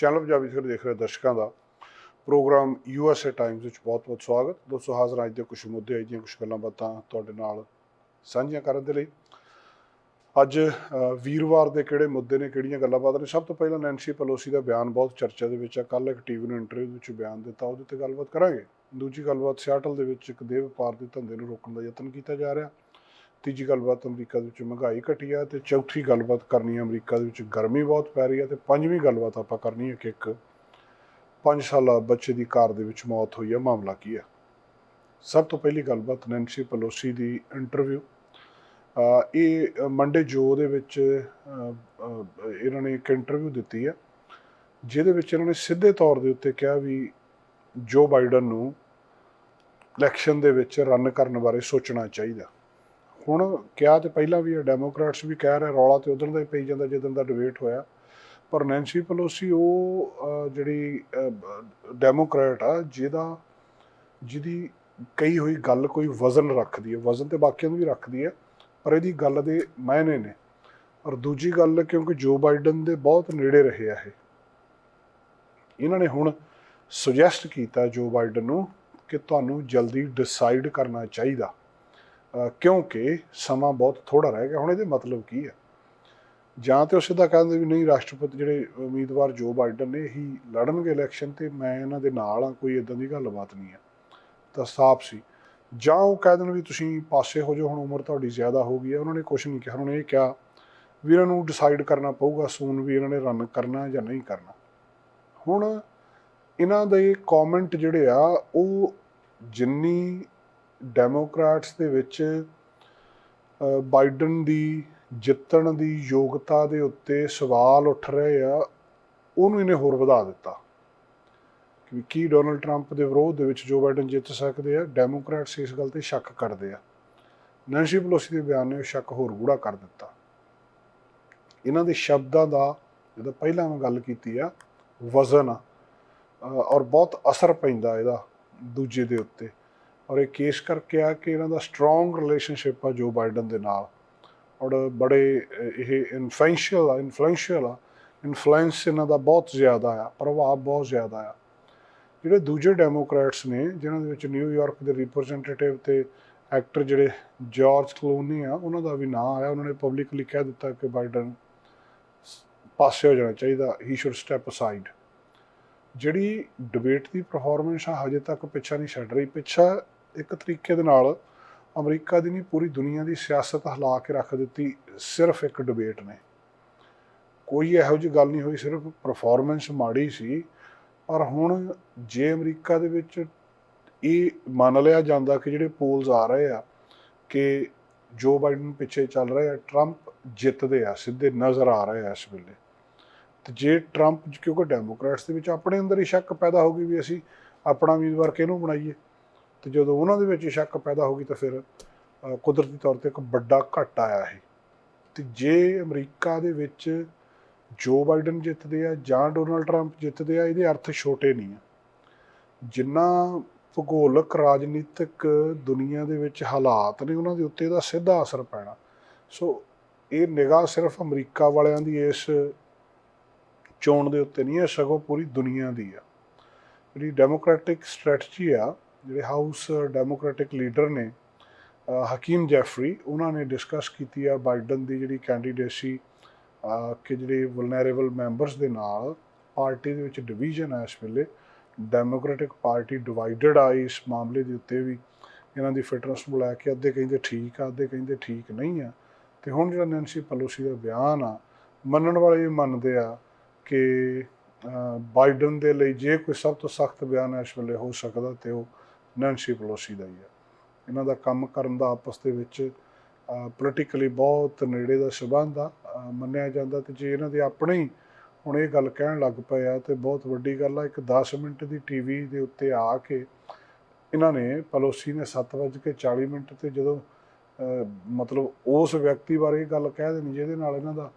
Channel Punjabi ਸਿਰ ਦੇਖ ਰਹੇ ਦਰਸ਼ਕਾਂ ਦਾ ਪ੍ਰੋਗਰਾਮ ਯੂਐਸਏ ਟਾਈਮਸ ਵਿੱਚ ਬਹੁਤ-ਬਹੁਤ ਸਵਾਗਤ। ਦੋਸਤੋ, ਹਾਜ਼ਰ ਅੱਜ ਦੇ ਕੁਝ ਮੁੱਦੇ, ਅੱਜ ਦੀਆਂ ਕੁਝ ਗੱਲਾਂ ਬਾਤਾਂ ਤੁਹਾਡੇ ਨਾਲ ਸਾਂਝੀਆਂ ਕਰਨ ਦੇ ਲਈ। ਅੱਜ ਵੀਰਵਾਰ ਦੇ ਕਿਹੜੇ ਮੁੱਦੇ ਨੇ, ਕਿਹੜੀਆਂ ਗੱਲਾਂ ਬਾਤਾਂ ਨੇ? ਸਭ ਤੋਂ ਪਹਿਲਾਂ ਨੈਂਸੀ ਪਲੋਸੀ ਦਾ ਬਿਆਨ ਬਹੁਤ ਚਰਚਾ ਦੇ ਵਿੱਚ ਆ। ਕੱਲ ਇੱਕ ਟੀਵੀ ਨੂੰ ਇੰਟਰਵਿਊ ਵਿੱਚ ਬਿਆਨ ਦਿੱਤਾ, ਉਹਦੇ ਤੇ ਗੱਲਬਾਤ ਕਰਾਂਗੇ। ਦੂਜੀ ਗੱਲਬਾਤ ਸਿਆਟਲ ਦੇ ਵਿੱਚ ਇੱਕ ਦੇਹ ਵਪਾਰ ਦੇ ਧੰਦੇ ਨੂੰ ਰੋਕਣ ਦਾ ਯਤਨ ਕੀਤਾ ਜਾ ਰਿਹਾ। ਤੀਜੀ ਗੱਲਬਾਤ ਅਮਰੀਕਾ ਦੇ ਵਿੱਚ ਮਹਿੰਗਾਈ ਘਟੀ ਆ ਤੇ ਚੌਥੀ ਗੱਲਬਾਤ ਕਰਨੀ ਹੈ ਅਮਰੀਕਾ ਦੇ ਵਿੱਚ ਗਰਮੀ ਬਹੁਤ ਪੈ ਰਹੀ ਹੈ ਤੇ ਪੰਜਵੀਂ ਗੱਲਬਾਤ ਆਪਾਂ ਕਰਨੀ ਹੈ ਕਿ ਇੱਕ 5 ਸਾਲਾ ਬੱਚੇ ਦੀ ਕਾਰ ਦੇ ਵਿੱਚ ਮੌਤ ਹੋਈ ਆ, ਮਾਮਲਾ ਕੀ ਹੈ ਸਭ ਤੋਂ ਪਹਿਲੀ ਗੱਲਬਾਤ ਨੈਂਸੀ ਪਲੋਸੀ ਦੀ ਇੰਟਰਵਿਊ ਇਹ ਮੰਡੇ ਜੋ ਦੇ ਵਿੱਚ ਇਹਨਾਂ ਨੇ ਇੱਕ ਇੰਟਰਵਿਊ ਦਿੱਤੀ ਹੈ ਜਿਹਦੇ ਵਿੱਚ ਇਹਨਾਂ ਨੇ ਸਿੱਧੇ ਤੌਰ ਦੇ ਉੱਤੇ ਕਿਹਾ ਵੀ ਜੋ ਬਾਈਡਨ ਨੂੰ ਇਲੈਕਸ਼ਨ ਦੇ ਵਿੱਚ ਰਨ ਕਰਨ ਬਾਰੇ ਸੋਚਣਾ ਚਾਹੀਦਾ। ਹੁਣ ਕਿਹਾ ਤੇ ਪਹਿਲਾਂ ਵੀ ਇਹ ਡੈਮੋਕ੍ਰੈਟਸ ਵੀ ਕਹਿ ਰਹੇ, ਰੌਲਾ ਤੇ ਉਧਰ ਦਾ ਹੀ ਪਈ ਜਾਂਦਾ ਜਦੋਂ ਦਾ ਡਿਬੇਟ ਹੋਇਆ। ਪਰ ਨੈਂਸੀ ਪਲੋਸੀ ਉਹ ਜਿਹੜੀ ਡੈਮੋਕ੍ਰੈਟ ਆ, ਜਿਹਦਾ, ਜਿਹਦੀ ਕਈ ਹੋਈ ਗੱਲ ਕੋਈ ਵਜ਼ਨ ਰੱਖਦੀ ਹੈ ਵਜ਼ਨ ਤੇ ਬਾਕੀਆਂ ਨੂੰ ਵੀ ਰੱਖਦੀ ਹੈ ਪਰ ਇਹਦੀ ਗੱਲ ਦੇ ਮਾਇਨੇ ਨੇ। ਔਰ ਦੂਜੀ ਗੱਲ, ਕਿਉਂਕਿ ਜੋ ਬਾਈਡਨ ਦੇ ਬਹੁਤ ਨੇੜੇ ਰਹੇ ਆ ਇਹ। ਇਹਨਾਂ ਨੇ ਹੁਣ ਸੁਜੈਸਟ ਕੀਤਾ ਜੋ ਬਾਈਡਨ ਨੂੰ ਕਿ ਤੁਹਾਨੂੰ ਜਲਦੀ ਡਿਸਾਈਡ ਕਰਨਾ ਚਾਹੀਦਾ। ਕਿਉਂਕਿ ਸਮਾਂ ਬਹੁਤ ਥੋੜਾ ਰਹਿ ਗਿਆ। ਹੁਣ ਇਹਦੇ ਮਤਲਬ ਕੀ ਹੈ? ਜਾਂ ਤੇ ਉਹ ਸਿੱਧਾ ਕਹਿੰਦੇ ਵੀ ਨਹੀਂ, ਰਾਸ਼ਟਰਪਤੀ ਜਿਹੜੇ ਉਮੀਦਵਾਰ ਜੋ ਬਾਈਡਨ ਨੇ ਹੀ ਲੜਨਗੇ ਇਲੈਕਸ਼ਨ ਤੇ, ਮੈਂ ਇਹਨਾਂ ਦੇ ਨਾਲ ਆ ਕੋਈ ਇਦਾਂ ਦੀ ਗੱਲਬਾਤ ਨਹੀਂ ਆ ਤਾਂ ਸਾਫ਼ ਸੀ। ਜਾਂ ਉਹ ਕਹਿ ਦੇਣ ਵੀ ਤੁਸੀਂ ਪਾਸੇ ਹੋ ਜਾਓ, ਹੁਣ ਉਮਰ ਤੁਹਾਡੀ ਜ਼ਿਆਦਾ ਹੋ ਗਈ ਹੈ, ਉਹਨਾਂ ਨੇ ਕੁਝ ਨਹੀਂ ਕਿਹਾ। ਉਹਨਾਂ ਨੇ ਇਹ ਕਿਹਾ ਵੀ ਇਹਨਾਂ ਨੂੰ ਡਿਸਾਈਡ ਕਰਨਾ ਪਊਗਾ ਸੂਨ ਵੀ ਇਹਨਾਂ ਨੇ ਰਨ ਕਰਨਾ ਜਾਂ ਨਹੀਂ ਕਰਨਾ। ਹੁਣ ਇਹਨਾਂ ਦੇ ਕਮੈਂਟ ਜਿਹੜੇ ਆ, ਉਹ ਜਿੰਨੀ ਡੈਮੋਕ੍ਰੈਟਸ ਦੇ ਵਿੱਚ ਬਾਈਡਨ ਦੀ ਜਿੱਤਣ ਦੀ ਯੋਗਤਾ ਦੇ ਉੱਤੇ ਸਵਾਲ ਉੱਠ ਰਹੇ ਆ, ਉਹਨੂੰ ਇਹਨੇ ਹੋਰ ਵਧਾ ਦਿੱਤਾ। ਕਿ ਕੀ ਡੋਨਲਡ ਟਰੰਪ ਦੇ ਵਿਰੋਧ ਦੇ ਵਿੱਚ ਜੋ ਬਾਈਡਨ ਜਿੱਤ ਸਕਦੇ ਆ ਡੈਮੋਕ੍ਰੈਟਸ ਇਸ ਗੱਲ ਤੇ ਸ਼ੱਕ ਕਰਦੇ ਆ। ਨੈਂਸੀ ਪਲੋਸੀ ਦੇ ਬਿਆਨ ਨੇ ਉਹ ਸ਼ੱਕ ਹੋਰ ਗੂੜਾ ਕਰ ਦਿੱਤਾ। ਇਹਨਾਂ ਦੇ ਸ਼ਬਦਾਂ ਦਾ ਜਦੋਂ ਪਹਿਲਾਂ ਮੈਂ ਗੱਲ ਕੀਤੀ ਆ, ਵਜ਼ਨ ਆ ਔਰ ਬਹੁਤ ਅਸਰ ਪੈਂਦਾ ਇਹਦਾ ਦੂਜੇ ਦੇ ਉੱਤੇ। ਔਰ ਇਹ ਕੇਸ ਕਰਕੇ ਆ ਕਿ ਇਹਨਾਂ ਦਾ ਸਟਰੋਂਗ ਰਿਲੇਸ਼ਨਸ਼ਿਪ ਆ ਜੋ ਬਾਈਡਨ ਦੇ ਨਾਲ। ਔਰ ਬੜੇ, ਇਹ ਇਨਫਲੂਐਂਸ਼ੀਅਲ ਆ ਇਨਫਲੂਐਂਸ਼ੀਅਲ ਆ। ਇਨਫਲੂਐਂਸ ਇਹਨਾਂ ਦਾ ਬਹੁਤ ਜ਼ਿਆਦਾ ਆ, ਪ੍ਰਭਾਵ ਬਹੁਤ ਜ਼ਿਆਦਾ ਆ। ਜਿਹੜੇ ਦੂਜੇ ਡੈਮੋਕ੍ਰੈਟਸ ਨੇ, ਜਿਨ੍ਹਾਂ ਦੇ ਵਿੱਚ ਨਿਊਯਾਰਕ ਦੇ ਰਿਪਰੈਜ਼ੈਂਟੇਟਿਵ ਤੇ ਐਕਟਰ ਜਿਹੜੇ ਜਾਰਜ ਕਲੋਨੀ ਆ, ਉਹਨਾਂ ਦਾ ਵੀ ਨਾਂ ਆਇਆ। ਉਹਨਾਂ ਨੇ ਪਬਲਿਕਲੀ ਕਹਿ ਦਿੱਤਾ ਕਿ ਬਾਈਡਨ ਪਾਸੇ ਹੋ ਜਾਣਾ ਚਾਹੀਦਾ ਹੀ ਸ਼ੁੱਡ ਸਟੈਪ ਅਸਾਈਡ ਜਿਹੜੀ ਡਿਬੇਟ ਦੀ ਪਰਫਾਰਮੈਂਸ ਆ, ਹਜੇ ਤੱਕ ਪਿੱਛਾ ਨਹੀਂ ਛੱਡ ਰਹੀ। ਪਿੱਛਾ ਇੱਕ ਤਰੀਕੇ ਦੇ ਨਾਲ ਅਮਰੀਕਾ ਦੀ ਨਹੀਂ, ਪੂਰੀ ਦੁਨੀਆ ਦੀ ਸਿਆਸਤ ਹਿਲਾ ਕੇ ਰੱਖ ਦਿੱਤੀ, ਸਿਰਫ ਇੱਕ ਡਿਬੇਟ ਨੇ। ਕੋਈ ਇਹੋ ਜਿਹੀ ਗੱਲ ਨਹੀਂ ਹੋਈ, ਸਿਰਫ ਪਰਫਾਰਮੈਂਸ ਮਾੜੀ ਸੀ, ਪਰ ਹੁਣ ਜੇ ਅਮਰੀਕਾ ਦੇ ਵਿੱਚ ਇਹ ਮੰਨ ਲਿਆ ਜਾਂਦਾ ਕਿ ਜਿਹੜੇ ਪੋਲਸ ਆ ਰਹੇ ਆ, ਕਿ ਜੋ ਬਾਈਡਨ ਪਿੱਛੇ ਚੱਲ ਰਹੇ ਆ ਟਰੰਪ ਜਿੱਤਦੇ ਆ, ਸਿੱਧੇ ਨਜ਼ਰ ਆ ਰਹੇ ਆ ਇਸ ਵੇਲੇ। ਤੇ ਜੇ ਟਰੰਪ ਕਿਉਂਕਿ ਡੈਮੋਕ੍ਰੈਟਸ ਦੇ ਵਿੱਚ ਆਪਣੇ ਅੰਦਰ ਹੀ ਸ਼ੱਕ ਪੈਦਾ ਹੋ ਗਈ ਵੀ ਅਸੀਂ ਆਪਣਾ ਉਮੀਦਵਾਰ ਕਿਹਨੂੰ ਬਣਾਈਏ? ਤੇ ਜਦੋਂ ਉਹਨਾਂ ਦੇ ਵਿੱਚ ਸ਼ੱਕ ਪੈਦਾ ਹੋ ਗਈ ਤਾਂ ਫਿਰ ਕੁਦਰਤੀ ਤੌਰ ਤੇ ਇੱਕ ਵੱਡਾ ਘਟ ਆਇਆ ਇਹ। ਤੇ ਜੇ ਅਮਰੀਕਾ ਦੇ ਵਿੱਚ ਜੋ ਬਾਈਡਨ ਜਿੱਤਦੇ ਆ ਜਾਂ ਡੋਨਲਡ ਟਰੰਪ ਜਿੱਤਦੇ ਆ, ਇਹਦੇ ਅਰਥ ਛੋਟੇ ਨਹੀਂ ਆ। ਜਿੰਨਾ ਭੂਗੋਲਿਕ, ਰਾਜਨੀਤਿਕ ਦੁਨੀਆ ਦੇ ਵਿੱਚ ਹਾਲਾਤ ਨੇ, ਉਹਨਾਂ ਦੇ ਉੱਤੇ ਇਹਦਾ ਸਿੱਧਾ ਅਸਰ ਪੈਣਾ। ਸੋ ਇਹ ਨਿਗਾਹ ਸਿਰਫ ਅਮਰੀਕਾ ਵਾਲਿਆਂ ਦੀ, ਇਸ ਚੋਣ ਦੇ ਉੱਤੇ ਨਹੀਂ ਹੈ ਸਗੋਂ ਪੂਰੀ ਦੁਨੀਆ ਦੀ ਆ। ਜਿਹੜੀ ਡੈਮੋਕ੍ਰੈਟਿਕ ਸਟ੍ਰੈਟਜੀ ਆ ਜਿਹੜੇ ਹਾਊਸ ਡੈਮੋਕ੍ਰੈਟਿਕ ਲੀਡਰ ਨੇ ਹਕੀਮ ਜੈਫਰੀ, ਉਹਨਾਂ ਨੇ ਡਿਸਕਸ ਕੀਤੀ ਆ ਬਾਈਡਨ ਦੀ ਜਿਹੜੀ ਕੈਂਡੀਡੇਸੀ ਕਿ ਜਿਹੜੇ ਵਲਨਰੇਬਲ ਮੈਂਬਰਸ ਦੇ ਨਾਲ ਪਾਰਟੀ ਦੇ ਵਿੱਚ ਡਿਵੀਜ਼ਨ ਆ ਇਸ ਵੇਲੇ ਡੈਮੋਕ੍ਰੈਟਿਕ ਪਾਰਟੀ ਡਿਵਾਈਡਡ ਆ ਇਸ ਮਾਮਲੇ ਦੇ ਉੱਤੇ ਵੀ, ਇਹਨਾਂ ਦੀ ਫਿਟਨੈਸ ਨੂੰ ਲੈ ਕੇ ਅੱਧੇ ਕਹਿੰਦੇ ਠੀਕ ਆ, ਅੱਧੇ ਕਹਿੰਦੇ ਠੀਕ ਨਹੀਂ ਆ, ਤੇ ਹੁਣ ਜਿਹੜਾ ਨੈਂਸੀ ਪਲੋਸੀ ਦਾ ਬਿਆਨ ਆ, ਮੰਨਣ ਵਾਲੇ ਇਹ ਮੰਨਦੇ ਆ ਕਿ ਬਾਈਡਨ ਦੇ ਲਈ ਜੇ ਕੋਈ ਸਭ ਤੋਂ ਸਖਤ ਬਿਆਨ ਇਸ ਵੇਲੇ ਹੋ ਸਕਦਾ ਤੇ ਉਹ ਨੈਂਸੀ ਪਲੋਸੀ ਦਾ ਹੀ ਆ ਇਹਨਾਂ ਦਾ ਕੰਮ ਕਰਨ ਦਾ ਆਪਸ ਦੇ ਵਿੱਚ ਪੋਲੀਟੀਕਲੀ ਬਹੁਤ ਨੇੜੇ ਦਾ ਸਬੰਧ ਆ ਮੰਨਿਆ ਜਾਂਦਾ ਤੇ ਜੇ ਇਹਨਾਂ ਦੇ ਆਪਣੇ ਹੀ ਹੁਣ ਇਹ ਗੱਲ ਕਹਿਣ ਲੱਗ ਪਏ ਆ ਤੇ ਬਹੁਤ ਵੱਡੀ ਗੱਲ ਆ, ਇੱਕ 10 ਮਿੰਟ ਦੀ ਟੀਵੀ ਦੇ ਉੱਤੇ ਆ ਕੇ ਇਹਨਾਂ ਨੇ ਪਲੋਸੀ ਨੇ 7:40 ਮਿੰਟ ਤੇ ਜਦੋਂ ਮਤਲਬ ਉਸ ਵਿਅਕਤੀ ਬਾਰੇ ਇਹ ਗੱਲ ਕਹਿ ਦੇਣੀ ਜਿਹਦੇ ਨਾਲ ਇਹਨਾਂ ਦਾ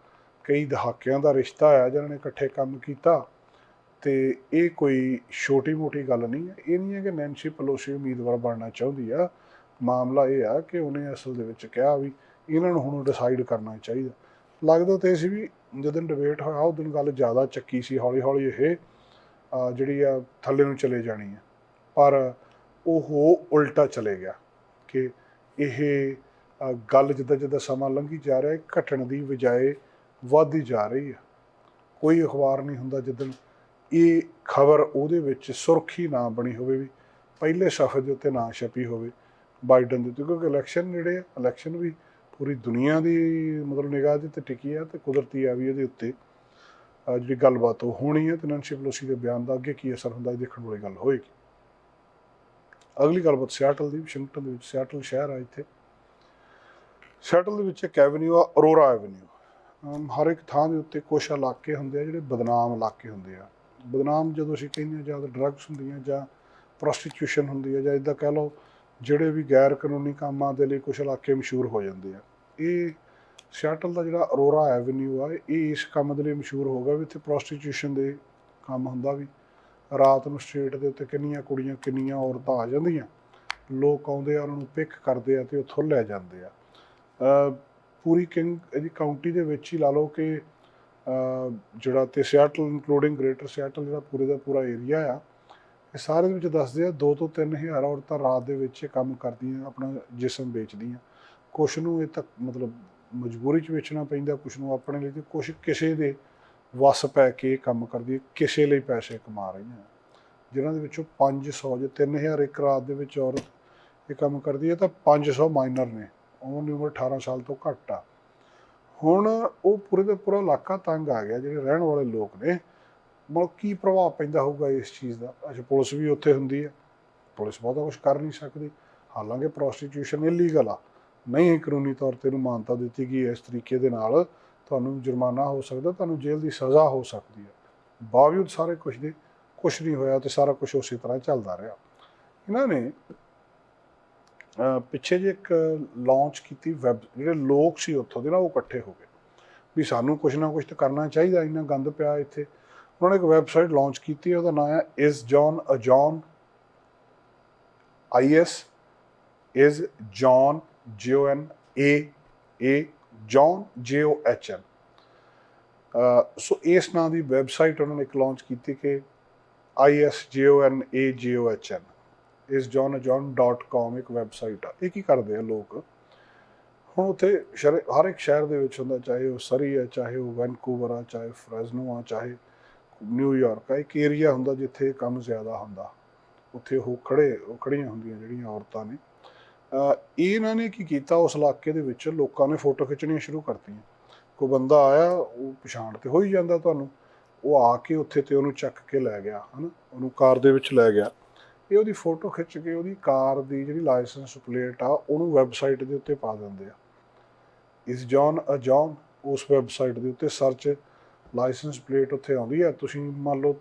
ਕਈ ਦਹਾਕਿਆਂ ਦਾ ਰਿਸ਼ਤਾ ਆ ਜਿਹਨਾਂ ਨੇ ਇਕੱਠੇ ਕੰਮ ਕੀਤਾ ਤੇ ਇਹ ਕੋਈ ਛੋਟੀ-ਮੋਟੀ ਗੱਲ ਨਹੀਂ ਹੈ। ਇਹ ਨਹੀਂ ਹੈ ਕਿ ਨੈਂਸੀ ਪਲੋਸੀ ਉਮੀਦਵਾਰ ਬਣਨਾ ਚਾਹੁੰਦੀ ਆ। ਮਾਮਲਾ ਇਹ ਆ ਕਿ ਉਹਨੇ ਅਸਲ ਦੇ ਵਿੱਚ ਕਿਹਾ ਵੀ ਇਹਨਾਂ ਨੂੰ ਹੁਣ ਡਿਸਾਈਡ ਕਰਨਾ ਚਾਹੀਦਾ। ਲੱਗਦਾ ਤੇ ਸੀ ਵੀ ਜਦੋਂ ਡਿਬੇਟ ਹੋਇਆ ਉਹ ਦਿਨ ਗੱਲ ਜ਼ਿਆਦਾ ਚੱਕੀ ਸੀ ਹੌਲੀ ਹੌਲੀ ਇਹ ਜਿਹੜੀ ਆ ਥੱਲੇ ਨੂੰ ਚਲੇ ਜਾਣੀ ਹੈ ਪਰ ਉਹ ਉਲਟਾ ਚਲੇ ਗਿਆ ਕਿ ਇਹ ਗੱਲ ਜਿੱਦਾਂ ਜਿੱਦਾਂ ਸਮਾਂ ਲੰਘੀ ਜਾ ਰਿਹਾ ਹੈ ਘਟਣ ਦੀ ਬਜਾਏ ਵੱਧਦੀ ਜਾ ਰਹੀ ਹੈ ਕੋਈ ਅਖਬਾਰ ਨਹੀਂ ਹੁੰਦਾ ਜਿੱਦਣ ਇਹ ਖਬਰ ਉਹਦੇ ਵਿੱਚ ਸੁਰਖੀ ਨਾ ਬਣੀ ਹੋਵੇ ਵੀ, ਪਹਿਲੇ ਸਫ਼ਰ ਦੇ ਉੱਤੇ ਨਾ ਛਪੀ ਹੋਵੇ ਬਾਈਡਨ ਦੇ ਉੱਤੇ, ਕਿਉਂਕਿ ਇਲੈਕਸ਼ਨ ਜਿਹੜੇ ਆ ਇਲੈਕਸ਼ਨ ਵੀ ਪੂਰੀ ਦੁਨੀਆ ਦੀ ਮਤਲਬ ਨਿਗਾਹ ਦੇ ਤੇ ਟਿਕੀ ਆ ਤੇ ਕੁਦਰਤੀ ਆ ਵੀ ਇਹਦੇ ਉੱਤੇ। ਜਿਹੜੀ ਗੱਲਬਾਤ ਉਹ ਹੋਣੀ ਹੈ ਤੇ ਨੈਂਸੀ ਪਲੋਸੀ ਦੇ ਬਿਆਨ ਦਾ ਅੱਗੇ ਕੀ ਅਸਰ ਹੁੰਦਾ ਇਹ ਦੇਖਣ ਵਾਲੀ ਗੱਲ ਹੋਏਗੀ। ਅਗਲੀ ਗੱਲਬਾਤ ਸਿਆਟਲ ਦੀ, ਵਾਸ਼ਿੰਗਟਨ ਦੇ ਵਿੱਚ ਸਿਆਟਲ ਸ਼ਹਿਰ ਆ ਇੱਥੇ। ਸਿਆਟਲ ਦੇ ਵਿੱਚ ਇੱਕ ਐਵਨਿਊ ਆ, ਅਰੋਰਾ ਐਵਨਿਊ। ਹਰ ਇੱਕ ਥਾਂ ਦੇ ਉੱਤੇ ਕੁਛ ਇਲਾਕੇ ਹੁੰਦੇ ਆ, ਜਿਹੜੇ ਬਦਨਾਮ ਇਲਾਕੇ ਹੁੰਦੇ ਆ। ਬਦਨਾਮ ਜਦੋਂ ਅਸੀਂ ਕਹਿੰਦੇ ਹਾਂ ਜਾਂ ਡਰੱਗਸ ਹੁੰਦੀਆਂ ਜਾਂ ਪ੍ਰੋਸਟੀਟਿਊਸ਼ਨ ਹੁੰਦੀ ਹੈ ਜਾਂ ਇਦਾਂ ਕਹਿ ਲਓ, ਜਿਹੜੇ ਵੀ ਗੈਰ ਕਾਨੂੰਨੀ ਕੰਮਾਂ ਦੇ ਲਈ ਕੁਝ ਇਲਾਕੇ ਮਸ਼ਹੂਰ ਹੋ ਜਾਂਦੇ ਆ। ਇਹ ਸਿਆਟਲ ਦਾ ਜਿਹੜਾ ਅਰੋਰਾ ਐਵਨਿਊ ਆ, ਇਹ ਇਸ ਕੰਮ ਦੇ ਲਈ ਮਸ਼ਹੂਰ ਹੋ ਗਿਆ ਵੀ ਇੱਥੇ ਪ੍ਰੋਸਟੀਟਿਊਸ਼ਨ ਦੇ ਕੰਮ ਹੁੰਦਾ ਵੀ। ਰਾਤ ਨੂੰ ਸਟਰੀਟ ਦੇ ਉੱਤੇ ਕਿੰਨੀਆਂ ਕੁੜੀਆਂ, ਕਿੰਨੀਆਂ ਔਰਤਾਂ ਆ ਜਾਂਦੀਆਂ। ਲੋਕ ਆਉਂਦੇ ਆ, ਉਹਨਾਂ ਨੂੰ ਪਿਕ ਕਰਦੇ ਆ ਤੇ ਉੱਥੋਂ ਲੈ ਜਾਂਦੇ ਆ। ਪੂਰੀ ਕਿੰਗ, ਇਹਦੀ ਕਾਉਂਟੀ ਦੇ ਵਿੱਚ ਹੀ ਲਾ ਲਓ ਕਿ ਜਿਹੜਾ ਤੇ ਸਿਆਟਲ ਇਨਕਲੂਡਿੰਗ ਗ੍ਰੇਟਰ ਸਿਆਟਲ ਜਿਹੜਾ ਪੂਰੇ ਦਾ ਪੂਰਾ ਏਰੀਆ ਆ ਇਹ ਸਾਰੇ ਦੇ ਵਿੱਚ ਦੱਸਦੇ ਆ 2 ਤੋਂ 3000 ਔਰਤਾਂ ਰਾਤ ਦੇ ਵਿੱਚ ਇਹ ਕੰਮ ਕਰਦੀਆਂ ਆਪਣਾ ਜਿਸਮ ਵੇਚਦੀਆਂ। ਕੁਛ ਨੂੰ ਇਹ ਤੱਕ ਮਤਲਬ ਮਜਬੂਰੀ 'ਚ ਵੇਚਣਾ ਪੈਂਦਾ ਕੁਛ ਨੂੰ ਆਪਣੇ ਲਈ ਤੇ ਕੁਛ ਕਿਸੇ ਦੇ ਵਸ ਪੈ ਕੇ ਇਹ ਕੰਮ ਕਰਦੀ ਹੈ, ਕਿਸੇ ਲਈ ਪੈਸੇ ਕਮਾ ਰਹੀਆਂ। ਜਿਨ੍ਹਾਂ ਦੇ ਵਿੱਚੋਂ 500 ਜੇ 3000 ਇੱਕ ਰਾਤ ਦੇ ਵਿੱਚ ਔਰਤ ਇਹ ਕੰਮ ਕਰਦੀ ਹੈ ਤਾਂ 500 ਮਾਈਨਰ ਨੇ। ਉਹਨਾਂ ਦੀ ਉਮਰ 18 ਸਾਲ ਤੋਂ ਘੱਟ ਆ। ਹੁਣ ਉਹ ਪੂਰੇ ਦਾ ਪੂਰਾ ਇਲਾਕਾ ਤੰਗ ਆ ਗਿਆ, ਜਿਹੜੇ ਰਹਿਣ ਵਾਲੇ ਲੋਕ ਨੇ। ਮਤਲਬ ਕੀ ਪ੍ਰਭਾਵ ਪੈਂਦਾ ਹੋਊਗਾ ਇਸ ਚੀਜ਼ ਦਾ? ਅੱਛਾ, ਪੁਲਿਸ ਵੀ ਉੱਥੇ ਹੁੰਦੀ ਹੈ। ਪੁਲਿਸ ਬਹੁਤਾ ਕੁਝ ਕਰ ਨਹੀਂ ਸਕਦੀ। ਹਾਲਾਂਕਿ ਪ੍ਰੋਸਟੀਟਿਊਸ਼ਨ ਇਲੀਗਲ ਆ। ਨਹੀਂ ਕਾਨੂੰਨੀ ਤੌਰ ਤੇ ਇਹਨੂੰ ਮਾਨਤਾ ਦਿੱਤੀ ਗਈ, ਇਸ ਤਰੀਕੇ ਦੇ ਨਾਲ ਤੁਹਾਨੂੰ ਜੁਰਮਾਨਾ ਹੋ ਸਕਦਾ, ਤੁਹਾਨੂੰ ਜੇਲ੍ਹ ਦੀ ਸਜ਼ਾ ਹੋ ਸਕਦੀ ਹੈ। ਬਾਵਜੂਦ ਸਾਰੇ ਕੁਝ ਦੇ ਕੁਝ ਨਹੀਂ ਹੋਇਆ ਤੇ ਸਾਰਾ ਕੁਝ ਉਸੇ ਤਰ੍ਹਾਂ ਚੱਲਦਾ ਰਿਹਾ। ਇਹਨਾਂ ਨੇ ਪਿੱਛੇ ਜੇ ਇੱਕ ਲਾਂਚ ਕੀਤੀ ਵੈਬ ਜਿਹੜੇ ਲੋਕ ਸੀ ਉੱਥੋਂ ਦੇ ਨਾ, ਉਹ ਇਕੱਠੇ ਹੋ ਗਏ। ਵੀ ਸਾਨੂੰ ਕੁਝ ਨਾ ਕੁਝ ਤਾਂ ਕਰਨਾ ਚਾਹੀਦਾ, ਇੰਨਾ ਗੰਦ ਪਿਆ ਇੱਥੇ। ਉਹਨਾਂ ਨੇ ਇੱਕ ਵੈਬਸਾਈਟ ਲਾਂਚ ਕੀਤੀ, ਉਹਦਾ ਨਾਮ ਹੈ is john a john? Is is john, j o n a a, john, j o h n ਸੋ ਇਸ ਨਾਂ ਦੀ ਵੈਬਸਾਈਟ ਉਹਨਾਂ ਨੇ ਇੱਕ ਲਾਂਚ ਕੀਤੀ ਕਿ i s j o n a j o h isjohnajohn.com ਇੱਕ ਵੈਬਸਾਈਟ ਆ। ਇਹ ਕੀ ਕਰਦੇ ਆ ਲੋਕ? ਹੁਣ ਉੱਥੇ ਹਰ ਇੱਕ ਸ਼ਹਿਰ ਦੇ ਵਿੱਚ ਹੁੰਦਾ, ਚਾਹੇ ਉਹ ਸਰੀ ਆ, ਚਾਹੇ ਉਹ ਵੈਨਕੂਵਰ ਆ, ਚਾਹੇ ਫ੍ਰੈਜ਼ਨੋ ਆ, ਚਾਹੇ ਨਿਊਯਾਰਕ ਆ। ਇੱਕ ਏਰੀਆ ਹੁੰਦਾ ਜਿੱਥੇ ਕੰਮ ਜ਼ਿਆਦਾ ਹੁੰਦਾ। ਉੱਥੇ ਉਹ ਖੜੇ, ਉਹ ਖੜੀਆਂ ਹੁੰਦੀਆਂ ਜਿਹੜੀਆਂ ਔਰਤਾਂ ਨੇ। ਇਹਨਾਂ ਨੇ ਕੀ ਕੀਤਾ? ਉਸ ਇਲਾਕੇ ਦੇ ਵਿੱਚ ਲੋਕਾਂ ਨੇ ਫੋਟੋ ਖਿੱਚਣੀਆਂ ਸ਼ੁਰੂ ਕਰਤੀਆਂ। ਕੋਈ ਬੰਦਾ ਆਇਆ, ਉਹ ਪਛਾਣ ਤੇ ਹੋ ਹੀ ਜਾਂਦਾ ਤੁਹਾਨੂੰ। ਉਹ ਆ ਕੇ ਉੱਥੇ ਤੇ ਉਹਨੂੰ ਚੱਕ ਕੇ ਲੈ ਗਿਆ, ਹਨਾ? ਉਹਨੂੰ ਕਾਰ ਦੇ ਵਿੱਚ ਲੈ ਗਿਆ। ਇਹ ਉਹਦੀ ਫੋਟੋ ਖਿੱਚ ਕੇ ਉਹਦੀ ਕਾਰ ਦੀ ਜਿਹੜੀ ਲਾਇਸੈਂਸ ਪਲੇਟ ਆ, ਉਹਨੂੰ ਵੈਬਸਾਈਟ ਦੇ ਉੱਤੇ ਪਾ ਦਿੰਦੇ ਆ। ਇਸ ਜੌਨ ਅ ਜੌਨ ਉਸ ਵੈਬਸਾਈਟ ਦੇ ਉੱਤੇ ਸਰਚ ਲਾਇਸੈਂਸ ਪਲੇਟ ਉੱਥੇ ਆਉਂਦੀ ਹੈ ਤੁਸੀਂ ਮੰਨ ਲਓ,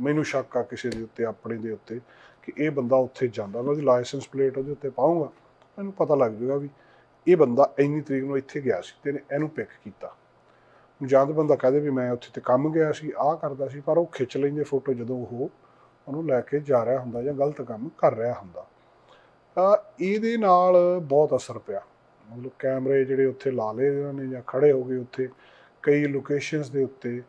ਮੈਨੂੰ ਸ਼ੱਕ ਆ ਕਿਸੇ ਦੇ ਉੱਤੇ, ਆਪਣੇ ਦੇ ਉੱਤੇ, ਕਿ ਇਹ ਬੰਦਾ ਉੱਥੇ ਜਾਂਦਾ। ਮੈਂ ਉਹਦੀ ਲਾਇਸੈਂਸ ਪਲੇਟ ਉਹਦੇ ਉੱਤੇ ਪਾਉਂਗਾ ਮੈਨੂੰ ਪਤਾ ਲੱਗ ਜਾਊਗਾ ਵੀ ਇਹ ਬੰਦਾ ਇੰਨੀ ਤਰੀਕ ਨੂੰ ਇੱਥੇ ਗਿਆ ਸੀ ਤੇ ਇਹਨੂੰ ਪਿਕ ਕੀਤਾ। ਜਾਂ ਤਾਂ ਬੰਦਾ ਕਹਦੇ ਵੀ ਮੈਂ ਉੱਥੇ ਤੇ ਕੰਮ ਗਿਆ ਸੀ, ਆਹ ਕਰਦਾ ਸੀ, ਪਰ ਉਹ ਖਿੱਚ ਲੈਂਦੇ ਫੋਟੋ ਜਦੋਂ ਉਹ ਉਹਨੂੰ ਲੈ ਕੇ ਜਾ ਰਿਹਾ ਹੁੰਦਾ ਜਾਂ ਗਲਤ ਕੰਮ ਕਰ ਰਿਹਾ ਹੁੰਦਾ। ਤਾਂ ਇਹਦੇ ਨਾਲ ਬਹੁਤ ਅਸਰ ਪਿਆ। ਮਤਲਬ ਕੈਮਰੇ ਜਿਹੜੇ ਉੱਥੇ ਲਾ ਲਏ ਇਹਨਾਂ ਨੇ ਜਾਂ ਖੜੇ ਹੋ ਗਏ ਉੱਥੇ। ਕਈ ਲੋਕੇਸ਼ਨਸ ਦੇ ਉੱਤੇ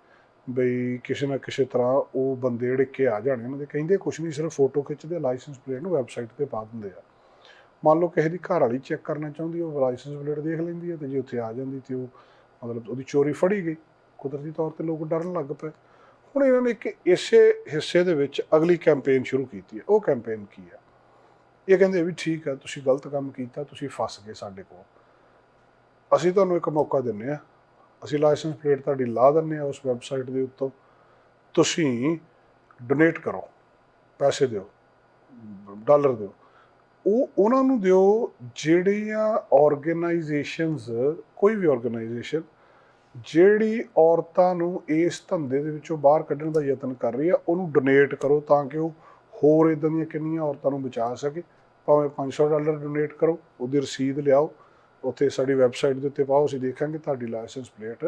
ਬਈ ਕਿਸੇ ਨਾ ਕਿਸੇ ਤਰ੍ਹਾਂ ਉਹ ਬੰਦੇ ਜਿਹੜੇ ਕਿ ਆ ਜਾਣੇ ਉਹਨਾਂ ਦੇ ਕਹਿੰਦੇ ਕੁਛ ਨਹੀਂ, ਸਿਰਫ ਫੋਟੋ ਖਿੱਚਦੇ ਲਾਇਸੈਂਸ ਪਲੇਟ ਨੂੰ ਵੈਬਸਾਈਟ ਤੇ ਪਾ ਦਿੰਦੇ ਆ। ਮੰਨ ਲਓ ਕਿਸੇ ਦੀ ਘਰ ਵਾਲੀ ਚੈੱਕ ਕਰਨਾ ਚਾਹੁੰਦੀ ਉਹ ਲਾਇਸੈਂਸ ਪਲੇਟ ਦੇਖ ਲੈਂਦੀ ਹੈ ਤੇ ਜੇ ਉੱਥੇ ਆ ਜਾਂਦੀ ਤੇ ਉਹ ਮਤਲਬ ਉਹਦੀ ਚੋਰੀ ਫੜੀ ਗਈ। ਕੁਦਰਤੀ ਤੌਰ ਤੇ ਲੋਕ ਡਰਨ ਲੱਗ ਪਏ। ਹੁਣ ਇਹਨਾਂ ਨੇ ਇੱਕ ਇਸੇ ਹਿੱਸੇ ਦੇ ਵਿੱਚ ਅਗਲੀ ਕੈਂਪੇਨ ਸ਼ੁਰੂ ਕੀਤੀ ਹੈ। ਉਹ ਕੈਂਪੇਨ ਕੀ ਹੈ? ਇਹ ਕਹਿੰਦੇ ਵੀ ਠੀਕ ਹੈ, ਤੁਸੀਂ ਗਲਤ ਕੰਮ ਕੀਤਾ, ਤੁਸੀਂ ਫਸ ਗਏ ਸਾਡੇ ਕੋਲ। ਅਸੀਂ ਤੁਹਾਨੂੰ ਇੱਕ ਮੌਕਾ ਦਿੰਨੇ ਆ ਅਸੀਂ ਲਾਇਸੈਂਸ ਪਲੇਟ ਤੁਹਾਡੀ ਲਾ ਦਿੰਨੇ ਆ ਉਸ ਵੈਬਸਾਈਟ ਦੇ ਉੱਤੋਂ। ਤੁਸੀਂ ਡੋਨੇਟ ਕਰੋ। ਪੈਸੇ ਦਿਓ। ਡਾਲਰ ਦਿਓ। ਉਹ, ਉਹਨਾਂ ਨੂੰ ਦਿਓ ਜਿਹੜੀਆਂ ਆਰਗੇਨਾਈਜੇਸ਼ਨਸ ਕੋਈ ਵੀ ਆਰਗੇਨਾਈਜੇਸ਼ਨ ਜਿਹੜੀ ਔਰਤਾਂ ਨੂੰ ਇਸ ਧੰਦੇ ਦੇ ਵਿੱਚੋਂ ਬਾਹਰ ਕੱਢਣ ਦਾ ਯਤਨ ਕਰ ਰਹੀ ਆ, ਉਹਨੂੰ ਡੋਨੇਟ ਕਰੋ ਤਾਂ ਕਿ ਉਹ ਹੋਰ ਇਦਾਂ ਦੀਆਂ ਕਿੰਨੀਆਂ ਔਰਤਾਂ ਨੂੰ ਬਚਾ ਸਕੇ। ਭਾਵੇਂ 500 ਡਾਲਰ ਡੋਨੇਟ ਕਰੋ, ਉਹਦੀ ਰਸੀਦ ਲਿਆਓ, ਉੱਥੇ ਸਾਡੀ ਵੈਬਸਾਈਟ ਦੇ ਉੱਤੇ ਪਾਓ, ਅਸੀਂ ਦੇਖਾਂਗੇ, ਤੁਹਾਡੀ ਲਾਇਸੈਂਸ ਪਲੇਟ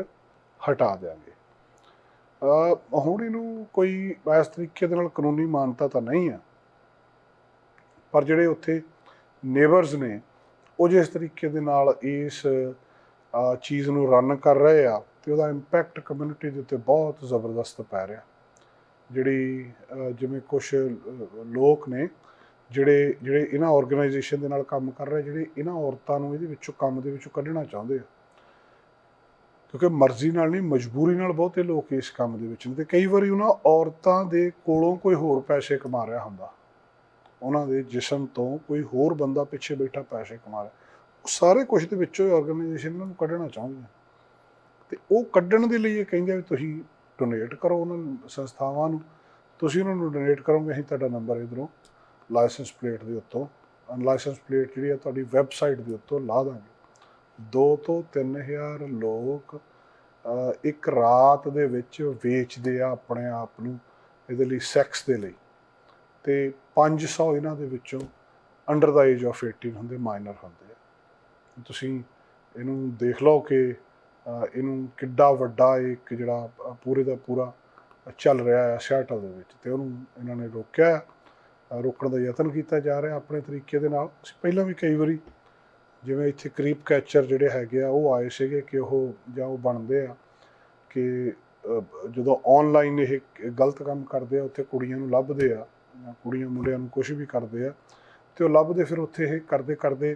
ਹਟਾ ਦਿਆਂਗੇ। ਅਹ ਹੁਣ ਇਹਨੂੰ ਕੋਈ ਇਸ ਤਰੀਕੇ ਦੇ ਨਾਲ ਕਾਨੂੰਨੀ ਮਾਨਤਾ ਤਾਂ ਨਹੀਂ ਆ, ਪਰ ਜਿਹੜੇ ਉੱਥੇ ਨੇਬਰਸ ਨੇ, ਉਹ ਜਿਸ ਤਰੀਕੇ ਦੇ ਨਾਲ ਇਸ ਚੀਜ਼ ਨੂੰ ਰਨ ਕਰ ਰਹੇ ਆ ਤੇ ਉਹਦਾ ਇੰਪੈਕਟ ਕਮਿਊਨਿਟੀ ਦੇ ਉੱਤੇ ਬਹੁਤ ਜ਼ਬਰਦਸਤ ਪੈ ਰਿਹਾ। ਜਿਹੜੀ ਜਿਵੇਂ ਕੁਝ ਲੋਕ ਨੇ ਜਿਹੜੇ ਜਿਹੜੇ ਇਹਨਾਂ ਆਰਗੇਨਾਈਜੇਸ਼ਨ ਦੇ ਨਾਲ ਕੰਮ ਕਰ ਰਹੇ, ਜਿਹੜੇ ਇਹਨਾਂ ਔਰਤਾਂ ਨੂੰ ਇਹਦੇ ਵਿੱਚੋਂ, ਕੰਮ ਦੇ ਵਿੱਚੋਂ ਕੱਢਣਾ ਚਾਹੁੰਦੇ ਆ। ਕਿਉਂਕਿ ਮਰਜ਼ੀ ਨਾਲ ਨਹੀਂ, ਮਜਬੂਰੀ ਨਾਲ ਬਹੁਤੇ ਲੋਕ ਇਸ ਕੰਮ ਦੇ ਵਿੱਚ ਨੇ ਤੇ ਕਈ ਵਾਰੀ ਉਹਨਾਂ ਔਰਤਾਂ ਦੇ ਕੋਲੋਂ ਕੋਈ ਹੋਰ ਪੈਸੇ ਕਮਾ ਰਿਹਾ ਹੁੰਦਾ। ਉਹਨਾਂ ਦੇ ਜਿਸਮ ਤੋਂ ਕੋਈ ਹੋਰ ਬੰਦਾ ਪਿੱਛੇ ਬੈਠਾ ਪੈਸੇ ਕਮਾ ਰਿਹਾ। ਸਾਰੇ ਕੁਝ ਦੇ ਵਿੱਚੋਂ ਆਰਗੇਨਾਈਜੇਸ਼ਨ ਨੂੰ ਕੱਢਣਾ ਚਾਹੁੰਦੇ ਆ। ਤੇ ਉਹ ਕੱਢਣ ਦੇ ਲਈ ਇਹ ਕਹਿੰਦੇ ਆ ਵੀ ਤੁਸੀਂ ਡੋਨੇਟ ਕਰੋ ਉਹਨਾਂ ਸੰਸਥਾਵਾਂ ਨੂੰ। ਤੁਸੀਂ ਉਹਨਾਂ ਨੂੰ ਡੋਨੇਟ ਕਰੋਗੇ, ਅਸੀਂ ਤੁਹਾਡਾ ਨੰਬਰ ਇਧਰੋਂ ਲਾਇਸੈਂਸ ਪਲੇਟ ਦੇ ਉੱਤੋਂ ਅਨਲਾਇਸੈਂਸ ਪਲੇਟ ਜਿਹੜੀ ਆ ਤੁਹਾਡੀ ਵੈਬਸਾਈਟ ਦੇ ਉੱਤੋਂ ਲਾ ਦਾਂਗੇ। 2 ਤੋਂ 3000 ਲੋਕ ਇੱਕ ਰਾਤ ਦੇ ਵਿੱਚ ਵੇਚਦੇ ਆ ਆਪਣੇ ਆਪ ਨੂੰ ਇਹਦੇ ਲਈ ਸੈਕਸ ਦੇ ਲਈ। ਤੇ 500 ਇਹਨਾਂ ਦੇ ਵਿੱਚੋਂ ਅੰਡਰ ਦਾ ਏਜ ਆਫ 18 ਹੁੰਦੇ ਮਾਈਨਰ ਹੁੰਦੇ ਆ। ਤੁਸੀਂ ਇਹਨੂੰ ਦੇਖ ਲਓ ਕਿ ਇਹਨੂੰ ਕਿੱਡਾ ਵੱਡਾ ਇੱਕ ਜਿਹੜਾ ਪੂਰੇ ਦਾ ਪੂਰਾ ਚੱਲ ਰਿਹਾ ਹੈ ਸਿਆਟਲ ਦੇ ਵਿੱਚ ਤੇ ਉਹਨੂੰ ਇਹਨਾਂ ਨੇ ਰੋਕਿਆ ਹੈ। ਰੋਕਣ ਦਾ ਯਤਨ ਕੀਤਾ ਜਾ ਰਿਹਾ ਆਪਣੇ ਤਰੀਕੇ ਦੇ ਨਾਲ ਅਸੀਂ ਪਹਿਲਾਂ ਵੀ ਕਈ ਵਾਰੀ ਜਿਵੇਂ ਇੱਥੇ ਕਰੀਪ ਕੈਚਰ ਜਿਹੜੇ ਹੈਗੇ ਆ, ਉਹ ਆਏ ਸੀਗੇ ਕਿ ਉਹ ਜਾਂ ਉਹ ਬਣਦੇ ਆ ਕਿ ਜਦੋਂ ਆਨਲਾਈਨ ਇਹ ਗਲਤ ਕੰਮ ਕਰਦੇ ਆ, ਉੱਥੇ ਕੁੜੀਆਂ ਨੂੰ ਲੱਭਦੇ ਆ ਜਾਂ ਕੁੜੀਆਂ ਮੁੰਡਿਆਂ ਨੂੰ ਕੁਝ ਵੀ ਕਰਦੇ ਆ ਤੇ ਉਹ ਲੱਭਦੇ ਫਿਰ ਉੱਥੇ ਇਹ ਕਰਦੇ ਕਰਦੇ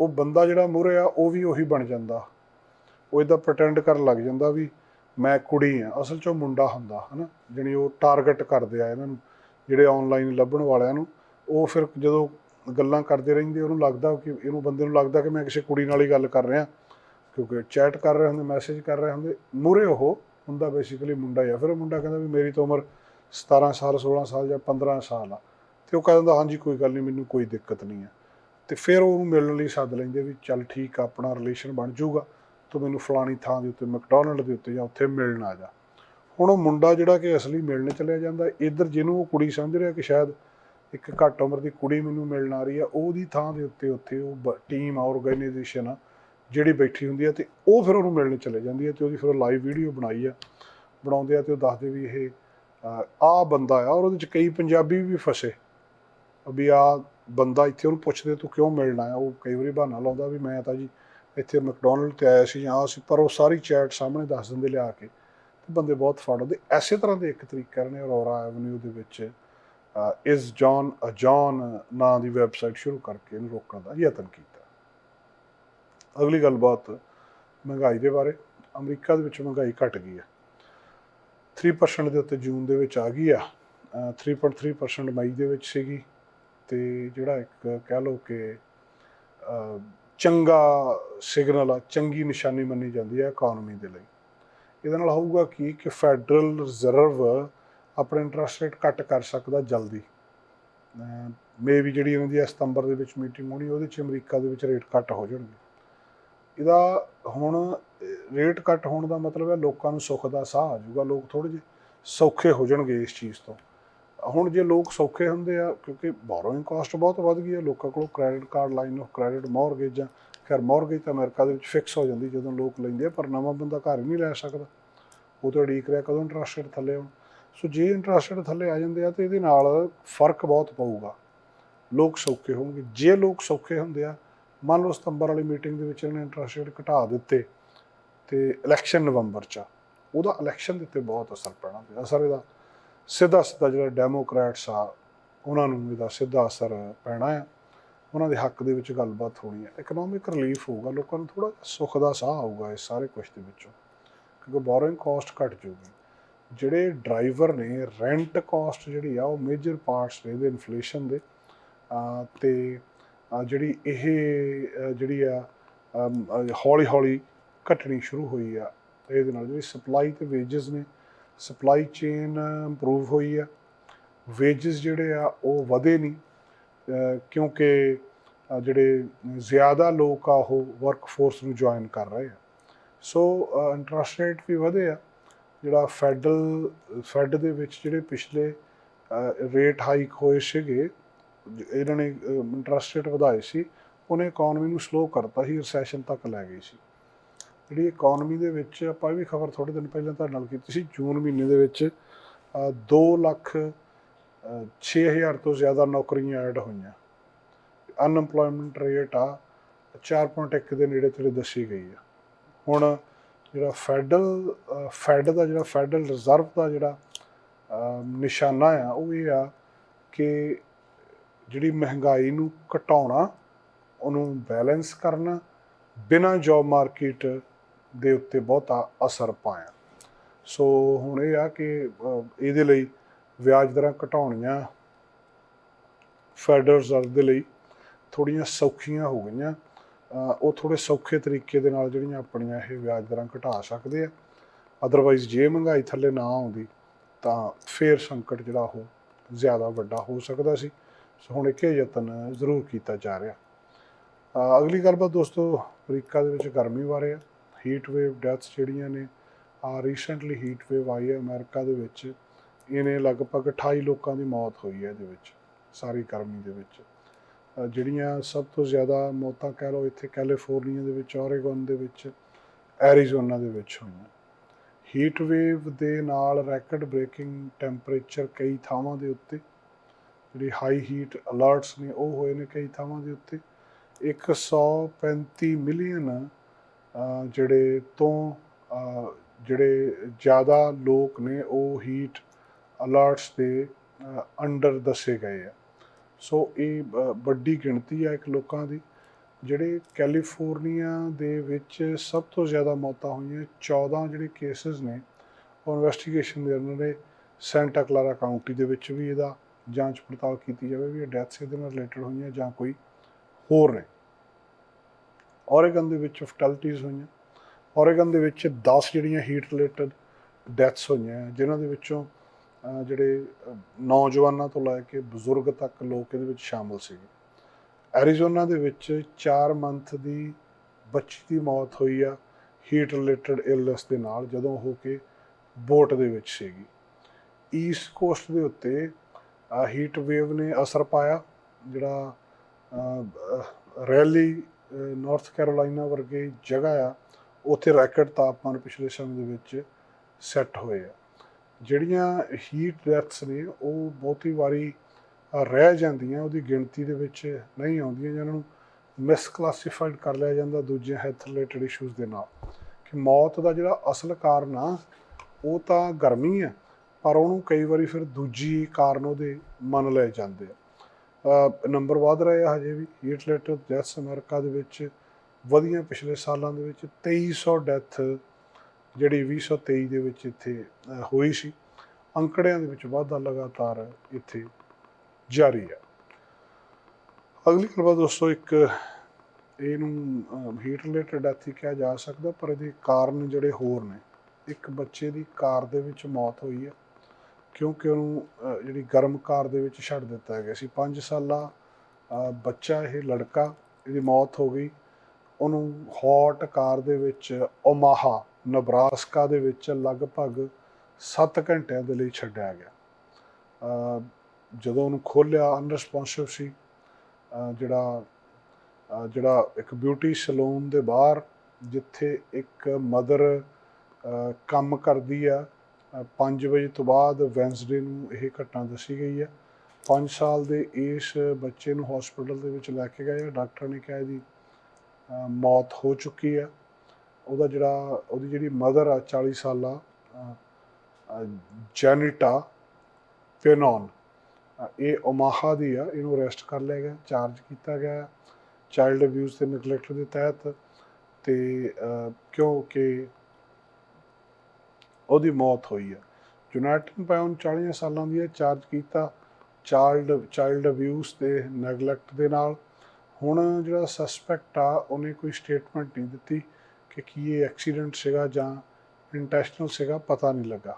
ਉਹ ਬੰਦਾ ਜਿਹੜਾ ਮੂਹਰੇ ਆ, ਉਹ ਵੀ ਉਹੀ ਬਣ ਜਾਂਦਾ। ਉਹ ਇਹਦਾ ਪ੍ਰਟੈਂਡ ਕਰਨ ਲੱਗ ਜਾਂਦਾ ਵੀ ਮੈਂ ਕੁੜੀ ਆ, ਅਸਲ 'ਚ ਉਹ ਮੁੰਡਾ ਹੁੰਦਾ, ਹਨਾ? ਜਣੀ ਉਹ ਟਾਰਗੇਟ ਕਰਦੇ ਆ ਇਹਨਾਂ ਨੂੰ, ਜਿਹੜੇ ਆਨਲਾਈਨ ਲੱਭਣ ਵਾਲਿਆਂ ਨੂੰ। ਉਹ ਫਿਰ ਜਦੋਂ ਗੱਲਾਂ ਕਰਦੇ ਰਹਿੰਦੇ, ਉਹਨੂੰ ਲੱਗਦਾ ਕਿ ਇਹਨੂੰ ਬੰਦੇ ਨੂੰ ਲੱਗਦਾ ਕਿ ਮੈਂ ਕਿਸੇ ਕੁੜੀ ਨਾਲ ਹੀ ਗੱਲ ਕਰ ਰਿਹਾ। ਕਿਉਂਕਿ ਚੈਟ ਕਰ ਰਹੇ ਹੁੰਦੇ ਮੈਸੇਜ ਕਰ ਰਹੇ ਹੁੰਦੇ ਮੂਰੇ ਉਹ ਹੁੰਦਾ ਬੇਸਿਕਲੀ ਮੁੰਡਾ ਹੀ ਆ। ਫਿਰ ਉਹ ਮੁੰਡਾ ਕਹਿੰਦਾ ਵੀ ਮੇਰੀ ਤਾਂ ਉਮਰ 17 ਸਾਲ 16 ਸਾਲ ਜਾਂ 15 ਸਾਲ ਆ। ਤੇ ਉਹ ਕਹਿੰਦਾ ਹਾਂਜੀ, ਕੋਈ ਗੱਲ ਨਹੀਂ, ਮੈਨੂੰ ਕੋਈ ਦਿੱਕਤ ਨਹੀਂ ਆ। ਤੇ ਫਿਰ ਉਹਨੂੰ ਮਿਲਣ ਲਈ ਸੱਦ ਲੈਂਦੇ ਵੀ ਚੱਲ ਠੀਕ ਆਪਣਾ ਰਿਲੇਸ਼ਨ ਬਣ ਜਾਊਗਾ ਤੂੰ ਮੈਨੂੰ ਫਲਾਣੀ ਥਾਂ ਦੇ ਉੱਤੇ ਮੈਕਡੋਨਲਡ ਦੇ ਉੱਤੇ ਜਾਂ ਉੱਥੇ ਮਿਲਣ ਆ ਜਾ। ਹੁਣ ਉਹ ਮੁੰਡਾ ਜਿਹੜਾ ਕਿ ਅਸਲੀ ਮਿਲਣ ਚਲਿਆ ਜਾਂਦਾ, ਇੱਧਰ ਜਿਹਨੂੰ ਉਹ ਕੁੜੀ ਸਮਝ ਰਿਹਾ ਕਿ ਸ਼ਾਇਦ ਇੱਕ ਘੱਟ ਉਮਰ ਦੀ ਕੁੜੀ ਮੈਨੂੰ ਮਿਲਣ ਆ ਰਹੀ ਆ, ਉਹਦੀ ਥਾਂ ਦੇ ਉੱਤੇ ਉੱਥੇ ਉਹ ਟੀਮ ਆ ਆਰਗੇਨਾਈਜੇਸ਼ਨ ਆ, ਜਿਹੜੀ ਬੈਠੀ ਹੁੰਦੀ ਆ ਤੇ ਉਹ ਫਿਰ ਉਹਨੂੰ ਮਿਲਣ ਚਲੇ ਜਾਂਦੀ ਆ ਤੇ ਉਹਦੀ ਫਿਰ ਲਾਈਵ ਵੀਡੀਓ ਬਣਾਈ ਆ, ਬਣਾਉਂਦੇ ਆ ਤੇ ਉਹ ਦੱਸਦੇ ਵੀ ਇਹ ਆ ਬੰਦਾ ਆ ਔਰ ਉਹਦੇ ਚ ਕਈ ਪੰਜਾਬੀ ਵੀ ਫਸੇ। ਵੀ ਆ ਬੰਦਾ ਇੱਥੇ ਉਹਨੂੰ ਪੁੱਛਦੇ ਤੂੰ ਕਿਉਂ ਮਿਲਣਾ ਆ ਉਹ ਕਈ ਵਾਰੀ ਬਹਾਨਾ ਲਾਉਂਦਾ ਵੀ ਮੈਂ ਤਾਂ ਜੀ ਇੱਥੇ ਮੈਕਡੋਨਲਡ ਤੇ ਆਇਆ ਸੀ ਜਾਂ ਆ ਸੀ, ਪਰ ਉਹ ਸਾਰੀ ਚੈਟ ਸਾਹਮਣੇ ਦੱਸ ਦਿੰਦੇ ਲਿਆ ਕੇ ਤੇ ਬੰਦੇ ਬਹੁਤ ਫੜਦੇ ਐਸੇ ਤਰ੍ਹਾਂ ਦੇ ਇੱਕ ਤਰੀਕਾ ਨੇ ਅਰੋਰਾ ਐਵਨਿਊ ਦੇ ਵਿੱਚ ਇਸ ਜੌਨ ਜੌਨ ਨਾਂ ਦੀ ਵੈਬਸਾਈਟ ਸ਼ੁਰੂ ਕਰਕੇ ਇਹਨੂੰ ਰੋਕਣ ਦਾ ਯਤਨ ਕੀਤਾ। ਅਗਲੀ ਗੱਲਬਾਤ ਮਹਿੰਗਾਈ ਦੇ ਬਾਰੇ। ਅਮਰੀਕਾ ਦੇ ਵਿੱਚ ਮਹਿੰਗਾਈ ਘਟ ਗਈ ਹੈ। 3% ਦੇ ਉੱਤੇ ਜੂਨ ਦੇ ਵਿੱਚ ਆ ਗਈ ਆ। ਅਹ 3.3% ਮਈ ਦੇ ਵਿੱਚ ਸੀਗੀ। ਤੇ ਜਿਹੜਾ ਇੱਕ ਕਹਿ ਲਓ ਕਿ ਚੰਗਾ ਸਿਗਨਲ ਆ, ਚੰਗੀ ਨਿਸ਼ਾਨੀ ਮੰਨੀ ਜਾਂਦੀ ਹੈ ਇਕਨੋਮੀ ਦੇ ਲਈ। ਇਹਦੇ ਨਾਲ ਹੋਊਗਾ ਕੀ ਕਿ ਫੈਡਰਲ ਰਿਜ਼ਰਵ ਆਪਣੇ ਇੰਟਰਸਟ ਰੇਟ ਘੱਟ ਕਰ ਸਕਦਾ ਜਲਦੀ। ਮੇ ਵੀ ਜਿਹੜੀ ਇਹਨਾਂ ਦੀ ਸਤੰਬਰ ਦੇ ਵਿੱਚ ਮੀਟਿੰਗ ਹੋਣੀ, ਉਹਦੇ ਚ ਅਮਰੀਕਾ ਦੇ ਵਿੱਚ ਰੇਟ ਘੱਟ ਹੋ ਜਾਣਗੇ। ਇਹਦਾ ਹੁਣ ਰੇਟ ਘੱਟ ਹੋਣ ਦਾ ਮਤਲਬ ਹੈ ਲੋਕਾਂ ਨੂੰ ਸੁੱਖ ਦਾ ਸਾਹ ਆ ਜਾਊਗਾ, ਲੋਕ ਥੋੜੇ ਜਿਹੇ ਸੌਖੇ ਹੋ ਜਾਣਗੇ ਇਸ ਚੀਜ਼ ਤੋਂ। ਹੁਣ ਜੇ ਲੋਕ ਸੌਖੇ ਹੁੰਦੇ ਆ ਕਿਉਂਕਿ ਬੋਰੋਇੰਗ ਕਾਸਟ ਬਹੁਤ ਵੱਧ ਗਈ ਹੈ ਲੋਕਾਂ ਕੋਲ credit card line of credit ਮੌਰਗੇਜਾਂ ਖੈਰ ਮੌਰਗੇਜ ਤਾਂ ਅਮਰੀਕਾ ਦੇ ਵਿੱਚ ਫਿਕਸ ਹੋ ਜਾਂਦੀ ਜਦੋਂ ਲੋਕ ਲੈਂਦੇ ਆ ਪਰ ਨਵਾਂ ਬੰਦਾ ਘਰ ਹੀ ਨਹੀਂ ਲੈ ਸਕਦਾ। ਉਹ ਤਾਂ ਉਡੀਕ ਰਿਹਾ ਕਦੋਂ ਇੰਟਰਸਟ ਰੇਟ ਥੱਲੇ ਆਉਣ। ਸੋ ਜੇ ਇੰਟਰਸਟ ਰੇਟ ਥੱਲੇ ਆ ਜਾਂਦੇ ਆ ਤੇ ਇਹਦੇ ਨਾਲ ਫ਼ਰਕ ਬਹੁਤ ਪਊਗਾ। ਲੋਕ ਸੌਖੇ ਹੋਣਗੇ। ਜੇ ਲੋਕ ਸੌਖੇ ਹੁੰਦੇ ਆ ਮੰਨ ਲਓ ਸਤੰਬਰ ਵਾਲੀ ਮੀਟਿੰਗ ਦੇ ਵਿੱਚ ਇਹਨੇ ਇੰਟਰਸਟ ਰੇਟ ਘਟਾ ਦਿੱਤੇ ਤੇ ਇਲੈਕਸ਼ਨ ਨਵੰਬਰ ਚ ਆ, ਉਹਦਾ ਇਲੈਕਸ਼ਨ ਦੇ ਉੱਤੇ ਬਹੁਤ ਅਸਰ ਪੈਣਾ ਤੇ ਅਸਰ ਇਹਦਾ ਸਿੱਧਾ ਸਿੱਧਾ ਜਿਹੜਾ ਡੈਮੋਕ੍ਰੈਟਸ ਆ, ਉਹਨਾਂ ਨੂੰ ਇਹਦਾ ਸਿੱਧਾ ਅਸਰ ਪੈਣਾ ਆ। ਉਹਨਾਂ ਦੇ ਹੱਕ ਦੇ ਵਿੱਚ ਗੱਲਬਾਤ ਹੋਣੀ ਹੈ ਇਕਨੋਮਿਕ ਰਿਲੀਫ ਹੋਊਗਾ, ਲੋਕਾਂ ਨੂੰ ਥੋੜਾ ਸੁੱਖ ਦਾ ਸਾਹ ਆਊਗਾ ਇਸ ਸਾਰੇ ਕੁਝ ਦੇ ਵਿੱਚੋਂ, ਕਿਉਂਕਿ ਬੋਰਿੰਗ ਕਾਸਟ ਘਟ ਜਾਊਗੀ। ਜਿਹੜੇ ਡਰਾਈਵਰ ਨੇ ਰੈਂਟ ਕਾਸਟ ਜਿਹੜੀ ਆ, ਉਹ ਮੇਜਰ ਪਾਰਟਸ ਨੇ ਇਹਦੇ ਇਨਫਲੇਸ਼ਨ ਦੇ। ਅਹ ਤੇ ਜਿਹੜੀ ਇਹ ਜਿਹੜੀ ਆ ਹੌਲੀ ਹੌਲੀ ਘਟਣੀ ਸ਼ੁਰੂ ਹੋਈ ਆ, ਇਹਦੇ ਨਾਲ ਜਿਹੜੀ ਸਪਲਾਈ ਤੇ ਵੇਜਸ ਨੇ ਸਪਲਾਈ ਚੇਨ ਇੰਪਰੂਵ ਹੋਈ ਆ ਵੇਜਸ ਜਿਹੜੇ ਆ, ਉਹ ਵਧੇ ਨਹੀਂ। ਕਿਉਂਕਿ ਜਿਹੜੇ ਜ਼ਿਆਦਾ ਲੋਕ ਆ, ਉਹ ਵਰਕਫੋਰਸ ਨੂੰ ਜੁਆਇਨ ਕਰ ਰਹੇ ਆ। ਸੋ ਇੰਟਰਸਟ ਰੇਟ ਵੀ ਵਧੇ ਆ। ਜਿਹੜਾ ਫੈਡਰਲ ਫੈਡ ਦੇ ਵਿੱਚ ਜਿਹੜੇ ਪਿਛਲੇ ਰੇਟ ਹਾਈਕ ਹੋਏ ਸੀਗੇ, ਇਹਨਾਂ ਨੇ ਇੰਟਰਸਟ ਰੇਟ ਵਧਾਏ ਸੀ। ਉਹਨੇ ਇਕਨੋਮੀ ਨੂੰ ਸਲੋ ਕਰਤਾ ਸੀ ਰਿਸੈਸ਼ਨ ਤੱਕ ਲੈ ਗਈ ਸੀ। ਜਿਹੜੀ ਇਕਨੋਮੀ ਦੇ ਵਿੱਚ ਆਪਾਂ ਇਹ ਵੀ ਖਬਰ ਥੋੜੇ ਦਿਨ ਪਹਿਲਾਂ ਤੁਹਾਡੇ ਨਾਲ ਕੀਤੀ ਸੀ, ਜੂਨ ਮਹੀਨੇ ਦੇ ਵਿੱਚ 2 ਲੱਖ 6000 ਤੋਂ ਜ਼ਿਆਦਾ ਨੌਕਰੀਆਂ ਐਡ ਹੋਈਆਂ। ਅਨਐਮਪਲੋਇਮੈਂਟ ਰੇਟ ਆ 4.1 ਦੇ ਨੇੜੇ ਤੇੜੇ ਦੱਸੀ ਗਈ ਆ। ਹੁਣ ਜਿਹੜਾ ਫੈਡਰਲ ਫੈਡ ਦਾ ਜਿਹੜਾ ਫੈਡਰਲ ਰਿਜ਼ਰਵ ਦਾ ਜਿਹੜਾ ਨਿਸ਼ਾਨਾ ਆ, ਉਹ ਇਹ ਆ ਕਿ ਜਿਹੜੀ ਮਹਿੰਗਾਈ ਨੂੰ ਘਟਾਉਣਾ, ਉਹਨੂੰ ਬੈਲੈਂਸ ਕਰਨਾ, ਬਿਨਾਂ ਜੌਬ ਮਾਰਕੀਟ ਦੇ ਉੱਤੇ ਬਹੁਤਾ ਅਸਰ ਪਾਇਆ। ਸੋ ਹੁਣ ਇਹ ਆ ਕਿ ਇਹਦੇ ਲਈ ਵਿਆਜ ਦਰਾਂ ਘਟਾਉਣੀਆਂ ਫੈਡਰਲ ਰਿਜ਼ਰਵ ਦੇ ਲਈ ਥੋੜੀਆਂ ਸੌਖੀਆਂ ਹੋ ਗਈਆਂ। ਉਹ ਥੋੜੇ ਸੌਖੇ ਤਰੀਕੇ ਦੇ ਨਾਲ ਜਿਹੜੀਆਂ ਆਪਣੀਆਂ ਇਹ ਵਿਆਜ ਦਰਾਂ ਘਟਾ ਸਕਦੇ ਆ। ਅਦਰਵਾਈਜ਼ ਜੇ ਮਹਿੰਗਾਈ ਥੱਲੇ ਨਾ ਆਉਂਦੀ, ਤਾਂ ਫੇਰ ਸੰਕਟ ਜਿਹੜਾ ਉਹ ਜ਼ਿਆਦਾ ਵੱਡਾ ਹੋ ਸਕਦਾ ਸੀ। ਸੋ ਹੁਣ ਇੱਕ ਯਤਨ ਜ਼ਰੂਰ ਕੀਤਾ ਜਾ ਰਿਹਾ। ਅਗਲੀ ਗੱਲਬਾਤ ਦੋਸਤੋ ਅਮਰੀਕਾ ਦੇ ਵਿੱਚ ਗਰਮੀ ਬਾਰੇ ਆ। ਹੀਟ ਵੇਵ ਡੈਥਸ ਜਿਹੜੀਆਂ ਨੇ ਆ ਰੀਸੈਂਟਲੀ ਹੀਟ ਵੇਵ ਆਈ ਹੈ ਅਮਰੀਕਾ ਦੇ ਵਿੱਚ, ਇਹਨੇ ਲਗਭਗ 28 ਲੋਕਾਂ ਦੀ ਮੌਤ ਹੋਈ ਹੈ ਇਹਦੇ ਵਿੱਚ, ਸਾਰੀ ਗਰਮੀ ਦੇ ਵਿੱਚ। ਜਿਹੜੀਆਂ ਸਭ ਤੋਂ ਜ਼ਿਆਦਾ ਮੌਤਾਂ ਕਹਿ ਲਓ ਇੱਥੇ ਕੈਲੀਫੋਰਨੀਆ ਦੇ ਵਿੱਚ ਔਰੇਗਨ ਦੇ ਵਿੱਚ ਐਰੀਜ਼ੋਨਾ ਦੇ ਵਿੱਚ ਹੋਈਆਂ। ਹੀਟ ਵੇਵ ਦੇ ਨਾਲ ਰੈਕਡ ਬ੍ਰੇਕਿੰਗ ਟੈਂਪਰੇਚਰ ਕਈ ਥਾਵਾਂ ਦੇ ਉੱਤੇ, ਜਿਹੜੀ ਹਾਈ ਹੀਟ ਅਲਰਟਸ ਨੇ ਉਹ ਹੋਏ ਨੇ ਕਈ ਥਾਵਾਂ ਦੇ ਉੱਤੇ। 135 ਮਿਲੀਅਨ ਜਿਹੜੇ ਤੋਂ ਜਿਹੜੇ ਜ਼ਿਆਦਾ ਲੋਕ ਨੇ, ਉਹ ਹੀਟ ਅਲਰਟਸ ਦੇ ਅੰਡਰ ਦੱਸੇ ਗਏ ਆ। ਸੋ ਇਹ ਵੱਡੀ ਗਿਣਤੀ ਆ ਇੱਕ ਲੋਕਾਂ ਦੀ। ਜਿਹੜੇ ਕੈਲੀਫੋਰਨੀਆ ਦੇ ਵਿੱਚ ਸਭ ਤੋਂ ਜ਼ਿਆਦਾ ਮੌਤਾਂ ਹੋਈਆਂ 14 ਜਿਹੜੇ ਕੇਸਸ ਨੇ, ਉਹ ਇਨਵੈਸਟੀਗੇਸ਼ਨ ਦੇ ਉਹਨਾਂ ਨੇ। ਸੈਂਟਾ ਕਲਾਰਾ ਕਾਉਂਟੀ ਦੇ ਵਿੱਚ ਵੀ ਇਹਦਾ ਜਾਂਚ ਪੜਤਾਲ ਕੀਤੀ ਜਾਵੇ ਵੀ ਇਹ ਡੈਥਸ ਇਹਦੇ ਨਾਲ ਰਿਲੇਟਡ ਹੋਈਆਂ ਜਾਂ ਕੋਈ ਹੋਰ ਨੇ। ਔਰੇਗਨ ਦੇ ਵਿੱਚ ਫਟੈਲਿਟੀਜ਼ ਹੋਈਆਂ। ਔਰੇਗਨ ਦੇ ਵਿੱਚ 10 ਜਿਹੜੀਆਂ ਹੀਟ ਰਿਲੇਟਡ ਡੈਥਸ ਹੋਈਆਂ, ਜਿਨ੍ਹਾਂ ਦੇ ਵਿੱਚੋਂ ਜਿਹੜੇ ਨੌਜਵਾਨਾਂ ਤੋਂ ਲੈ ਕੇ ਬਜ਼ੁਰਗ ਤੱਕ ਲੋਕ ਇਹਦੇ ਵਿੱਚ ਸ਼ਾਮਲ ਸੀਗੇ। ਐਰੀਜ਼ੋਨਾ ਦੇ ਵਿੱਚ 4 ਮੰਥ ਦੀ ਬੱਚੀ ਦੀ ਮੌਤ ਹੋਈ ਆ ਹੀਟ ਰਿਲੇਟਡ ਇਲਨੈਸ ਦੇ ਨਾਲ, ਜਦੋਂ ਹੋ ਕੇ ਬੋਟ ਦੇ ਵਿੱਚ ਸੀਗੀ। ਈਸਟ ਕੋਸਟ ਦੇ ਉੱਤੇ ਹੀਟ ਵੇਵ ਨੇ ਅਸਰ ਪਾਇਆ, ਜਿਹੜਾ ਰੈਲੀ ਨਾਰਥ ਕੈਰੋਲਾਈਨਾ ਵਰਗੇ ਜਗ੍ਹਾ ਆ, ਉੱਥੇ ਰੈਕਟ ਤਾਪਮਾਨ ਪਿਛਲੇ ਸਮੇਂ ਦੇ ਵਿੱਚ ਸੈੱਟ ਹੋਏ ਆ। ਜਿਹੜੀਆਂ ਹੀਟ ਡੈਥਸ ਨੇ, ਉਹ ਬਹੁਤੀ ਵਾਰੀ ਰਹਿ ਜਾਂਦੀਆਂ, ਉਹਦੀ ਗਿਣਤੀ ਦੇ ਵਿੱਚ ਨਹੀਂ ਆਉਂਦੀਆਂ, ਜਿਹਨਾਂ ਨੂੰ ਮਿਸਕਲਾਸੀਫਾਈਡ ਕਰ ਲਿਆ ਜਾਂਦਾ ਦੂਜੇ ਹੈਲਥ ਰਿਲੇਟਡ ਇਸ਼ੂਜ਼ ਦੇ ਨਾਲ। ਕਿ ਮੌਤ ਦਾ ਜਿਹੜਾ ਅਸਲ ਕਾਰਨ ਆ, ਉਹ ਤਾਂ ਗਰਮੀ ਆ, ਪਰ ਉਹਨੂੰ ਕਈ ਵਾਰੀ ਫਿਰ ਦੂਜੀ ਕਾਰਨ ਉਹਦੇ ਮੰਨ ਲਏ ਜਾਂਦੇ ਆ। ਨੰਬਰ ਵਧ ਰਹੇ ਆ ਹਜੇ ਵੀ। ਹੀਟ ਰਿਲੇਟਡ ਡੈਥਸ ਅਮਰੀਕਾ ਦੇ ਵਿੱਚ ਵਧੀਆਂ ਪਿਛਲੇ ਸਾਲਾਂ ਦੇ ਵਿੱਚ 2300 ਡੈਥ ਜਿਹੜੀ 2023 ਦੇ ਵਿੱਚ ਇੱਥੇ ਹੋਈ ਸੀ। ਅੰਕੜਿਆਂ ਦੇ ਵਿੱਚ ਵਾਧਾ ਲਗਾਤਾਰ ਇੱਥੇ ਜਾਰੀ ਹੈ ਅਗਲੀ ਗੱਲਬਾਤ ਦੋਸਤੋ, ਇੱਕ ਇਹਨੂੰ ਹੀਟ ਰਿਲੇਟਡ ਡੈਥ ਹੀ ਕਿਹਾ ਜਾ ਸਕਦਾ, ਪਰ ਇਹਦੇ ਕਾਰਨ ਜਿਹੜੇ ਹੋਰ ਨੇ। ਇੱਕ ਬੱਚੇ ਦੀ ਕਾਰ ਦੇ ਵਿੱਚ ਮੌਤ ਹੋਈ ਹੈ ਕਿਉਂਕਿ ਉਹਨੂੰ ਜਿਹੜੀ ਗਰਮ ਕਾਰ ਦੇ ਵਿੱਚ ਛੱਡ ਦਿੱਤਾ ਗਿਆ ਸੀ। 5 ਸਾਲਾ ਬੱਚਾ ਇਹ ਲੜਕਾ, ਇਹਦੀ ਮੌਤ ਹੋ ਗਈ। ਉਹਨੂੰ ਹੌਟ ਕਾਰ ਦੇ ਵਿੱਚ ਓਮਾਹਾ, ਨਬਰਾਸਕਾ ਦੇ ਵਿੱਚ ਲਗਭਗ 7 ਘੰਟਿਆਂ ਦੇ ਲਈ ਛੱਡਿਆ ਗਿਆ। ਜਦੋਂ ਉਹਨੂੰ ਖੋਲ੍ਹਿਆ ਅਨਰਿਸਪੌਂਸਿਵ ਸੀ। ਜਿਹੜਾ ਜਿਹੜਾ ਇੱਕ ਬਿਊਟੀ ਸਲੂਨ ਦੇ ਬਾਹਰ, ਜਿੱਥੇ ਇੱਕ ਮਦਰ ਕੰਮ ਕਰਦੀ ਆ 5 ਵਜੇ ਤੋਂ ਬਾਅਦ ਵੈਂਸਡੇ ਨੂੰ ਇਹ ਘਟਨਾ ਦੱਸੀ ਗਈ ਹੈ। 5 ਸਾਲ ਦੇ ਇਸ ਬੱਚੇ ਨੂੰ ਹਸਪੀਟਲ ਦੇ ਵਿੱਚ ਲੈ ਕੇ ਗਏ। ਡਾਕਟਰ ਨੇ ਕਿਹਾ ਇਹਦੀ ਮੌਤ ਹੋ ਚੁੱਕੀ ਹੈ। ਉਹਦਾ ਜਿਹੜਾ ਉਹਦੀ ਜਿਹੜੀ ਮਦਰ ਆ 40 ਸਾਲਾ ਅ, ਜੈਨਿਟਾ ਫੇਨੋਨ ਇਹ ਓਮਾਹਾ ਦੀ ਆ। ਇਹਨੂੰ ਅਰੈਸਟ ਕਰ ਲਿਆ ਗਿਆ ਚਾਰਜ ਕੀਤਾ ਗਿਆ। ਚਾਈਲਡ ਅਬਿਊਜ਼ ਤੇ ਨੈਗਲੈਕਟ ਦੇ ਤਹਿਤ ਤੇ ਕਿਉਂਕਿ ਉਹਦੀ ਮੌਤ ਹੋਈ ਹੈ ਯੂਨਾਈਟਿਡ ਪਾਉਨ 40 ਸਾਲਾਂ ਦੀ ਹੈ ਚਾਰਜ ਕੀਤਾ ਚਾਈਲਡ ਚਾਈਲਡ ਅਬਿਊਜ਼ ਦੇ ਨੈਗਲੈਕਟ ਦੇ ਨਾਲ। ਹੁਣ ਜਿਹੜਾ ਸਸਪੈਕਟ ਆ, ਉਹਨੇ ਕੋਈ ਸਟੇਟਮੈਂਟ ਨਹੀਂ ਦਿੱਤੀ ਕਿ ਕੀ ਇਹ ਐਕਸੀਡੈਂਟ ਸੀਗਾ ਜਾਂ ਇੰਟੈਂਸ਼ਨਲ ਸੀਗਾ, ਪਤਾ ਨਹੀਂ ਲੱਗਾ।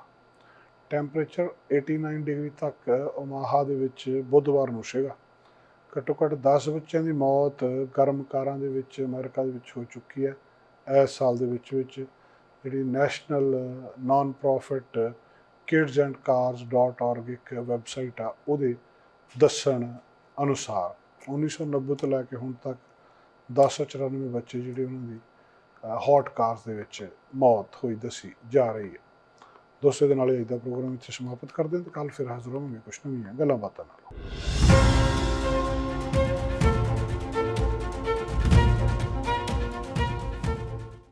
ਟੈਂਪਰੇਚਰ 89 ਡਿਗਰੀ ਤੱਕ ਓਮਾਹਾ ਦੇ ਵਿੱਚ ਬੁੱਧਵਾਰ ਨੂੰ ਸੀਗਾ। ਘੱਟੋ ਘੱਟ 10 ਬੱਚਿਆਂ ਦੀ ਮੌਤ ਗਰਮ ਕਾਰਾਂ ਦੇ ਵਿੱਚ, ਅਮਰੀਕਾ ਦੇ ਵਿੱਚ ਹੋ ਚੁੱਕੀ ਹੈ, ਇਸ ਸਾਲ ਦੇ ਵਿੱਚ ਵਿੱਚ। ਜਿਹੜੀ ਨੈਸ਼ਨਲ ਨਾਨ ਪ੍ਰੋਫਿਟ kidsandcars.org ਇੱਕ ਵੈਬਸਾਈਟ ਆ, ਉਹਦੇ ਦੱਸਣ ਅਨੁਸਾਰ 1990 ਤੋਂ ਲੈ ਕੇ ਹੁਣ ਤੱਕ 1094 ਬੱਚੇ ਜਿਹੜੇ ਉਹਨਾਂ ਦੀ ਹੌਟ ਕਾਰਸ ਦੇ ਵਿੱਚ ਮੌਤ ਹੋਈ ਦੱਸੀ ਜਾ ਰਹੀ ਹੈ। ਦੋਸਤੋ ਦੇ ਨਾਲ ਇਹ ਦਾ ਪ੍ਰੋਗਰਾਮ ਇੱਥੇ ਸਮਾਪਤ ਕਰਦੇ ਹਾਂ ਤੇ ਕੱਲ ਫਿਰ ਹਾਜ਼ਰ ਹੋਵਾਂਗੇ। ਕੁਝ ਨਵੀਆਂ ਗੱਲਾਂ ਬਾਤਾਂ ਨਾਲ।